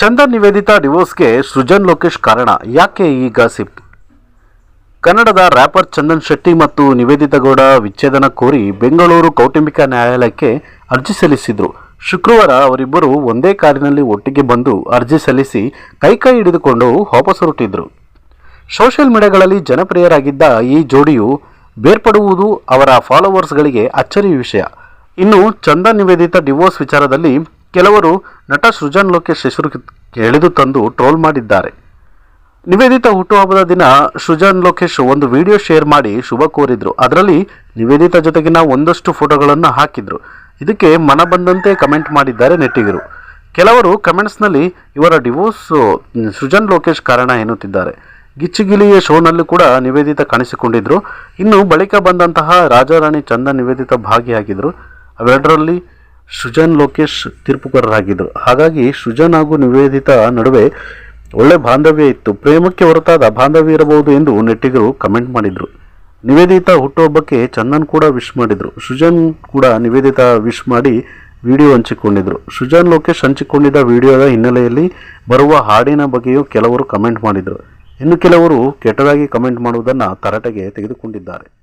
ಚಂದನ್ ನಿವೇದಿತಾ ಡಿವೋರ್ಸ್ಗೆ ಸೃಜನ್ ಲೋಕೇಶ್ ಕಾರಣ. ಯಾಕೆ ಈ ಗಾಸಿಪ್? ಕನ್ನಡದ ರ್ಯಾಪರ್ ಚಂದನ್ ಶೆಟ್ಟಿ ಮತ್ತು ನಿವೇದಿತಾ ಗೌಡ ವಿಚ್ಛೇದನ ಕೋರಿ ಬೆಂಗಳೂರು ಕೌಟುಂಬಿಕ ನ್ಯಾಯಾಲಯಕ್ಕೆ ಅರ್ಜಿ ಸಲ್ಲಿಸಿದ್ರು. ಶುಕ್ರವಾರ ಅವರಿಬ್ಬರು ಒಂದೇ ಕಾರಿನಲ್ಲಿ ಒಟ್ಟಿಗೆ ಬಂದು ಅರ್ಜಿ ಸಲ್ಲಿಸಿ ಕೈಕೈ ಹಿಡಿದುಕೊಂಡು ವಾಪಸ್ ಹೊರಟಿದ್ರು. ಸೋಷಿಯಲ್ ಮೀಡಿಯಾಗಳಲ್ಲಿ ಜನಪ್ರಿಯರಾಗಿದ್ದ ಈ ಜೋಡಿಯು ಬೇರ್ಪಡುವುದು ಅವರ ಫಾಲೋವರ್ಸ್ಗಳಿಗೆ ಅಚ್ಚರಿಯ ವಿಷಯ. ಇನ್ನು ಚಂದನ್ ನಿವೇದಿತ ಡಿವೋರ್ಸ್ ವಿಚಾರದಲ್ಲಿ ಕೆಲವರು ನಟ ಸೃಜನ್ ಲೋಕೇಶ್ ಹೆಸರು ಎಳೆದು ತಂದು ಟ್ರೋಲ್ ಮಾಡಿದ್ದಾರೆ. ನಿವೇದಿತ ಹುಟ್ಟುಹಬ್ಬದ ದಿನ ಸೃಜನ್ ಲೋಕೇಶ್ ಒಂದು ವಿಡಿಯೋ ಶೇರ್ ಮಾಡಿ ಶುಭ ಕೋರಿದ್ರು. ಅದರಲ್ಲಿ ನಿವೇದಿತ ಜೊತೆಗಿನ ಒಂದಷ್ಟು ಫೋಟೋಗಳನ್ನು ಹಾಕಿದ್ರು. ಇದಕ್ಕೆ ಮನ ಬಂದಂತೆ ಕಮೆಂಟ್ ಮಾಡಿದ್ದಾರೆ ನೆಟ್ಟಿಗರು. ಕೆಲವರು ಕಮೆಂಟ್ಸ್ನಲ್ಲಿ, ಇವರ ಡಿವೋರ್ಸ್ ಸೃಜನ್ ಲೋಕೇಶ್ ಕಾರಣ ಎನ್ನುತ್ತಿದ್ದಾರೆ. ಗಿಚ್ಚಿಗಿಲಿಯ ಶೋನಲ್ಲೂ ಕೂಡ ನಿವೇದಿತ ಕಾಣಿಸಿಕೊಂಡಿದ್ರು. ಇನ್ನು ಬಳಿಕ ಬಂದಂತಹ ರಾಜಾರಾಣಿ ಚಂದ ನಿವೇದಿತ ಭಾಗಿಯಾಗಿದ್ದರು ಅವೆರಡರಲ್ಲಿ ಸೃಜನ್ ಲೋಕೇಶ್ ತೀರ್ಪುಗಾರರಾಗಿದ್ದರು. ಹಾಗಾಗಿ ಸೃಜನ್ ಹಾಗೂ ನಿವೇದಿತ ನಡುವೆ ಒಳ್ಳೆ ಬಾಂಧವ್ಯ ಇತ್ತು. ಪ್ರೇಮಕ್ಕೆ ಹೊರತಾದ ಬಾಂಧವ್ಯ ಇರಬಹುದು ಎಂದು ನೆಟ್ಟಿಗರು ಕಮೆಂಟ್ ಮಾಡಿದರು. ನಿವೇದಿತ ಹುಟ್ಟುಹಬ್ಬಕ್ಕೆ ಚಂದನ್ ಕೂಡ ವಿಶ್ ಮಾಡಿದರು. ಸೃಜನ್ ಕೂಡ ನಿವೇದಿತ ವಿಶ್ ಮಾಡಿ ವಿಡಿಯೋ ಹಂಚಿಕೊಂಡಿದ್ದರು ಸೃಜನ್ ಲೋಕೇಶ್ ಹಂಚಿಕೊಂಡಿದ್ದ ವಿಡಿಯೋದ ಹಿನ್ನೆಲೆಯಲ್ಲಿ ಬರುವ ಹಾಡಿನ ಬಗ್ಗೆಯೂ ಕೆಲವರು ಕಮೆಂಟ್ ಮಾಡಿದರು. ಇನ್ನು ಕೆಲವರು ಕೆಟ್ಟದಾಗಿ ಕಮೆಂಟ್ ಮಾಡುವುದನ್ನು ತರಾಟೆಗೆ ತೆಗೆದುಕೊಂಡಿದ್ದಾರೆ.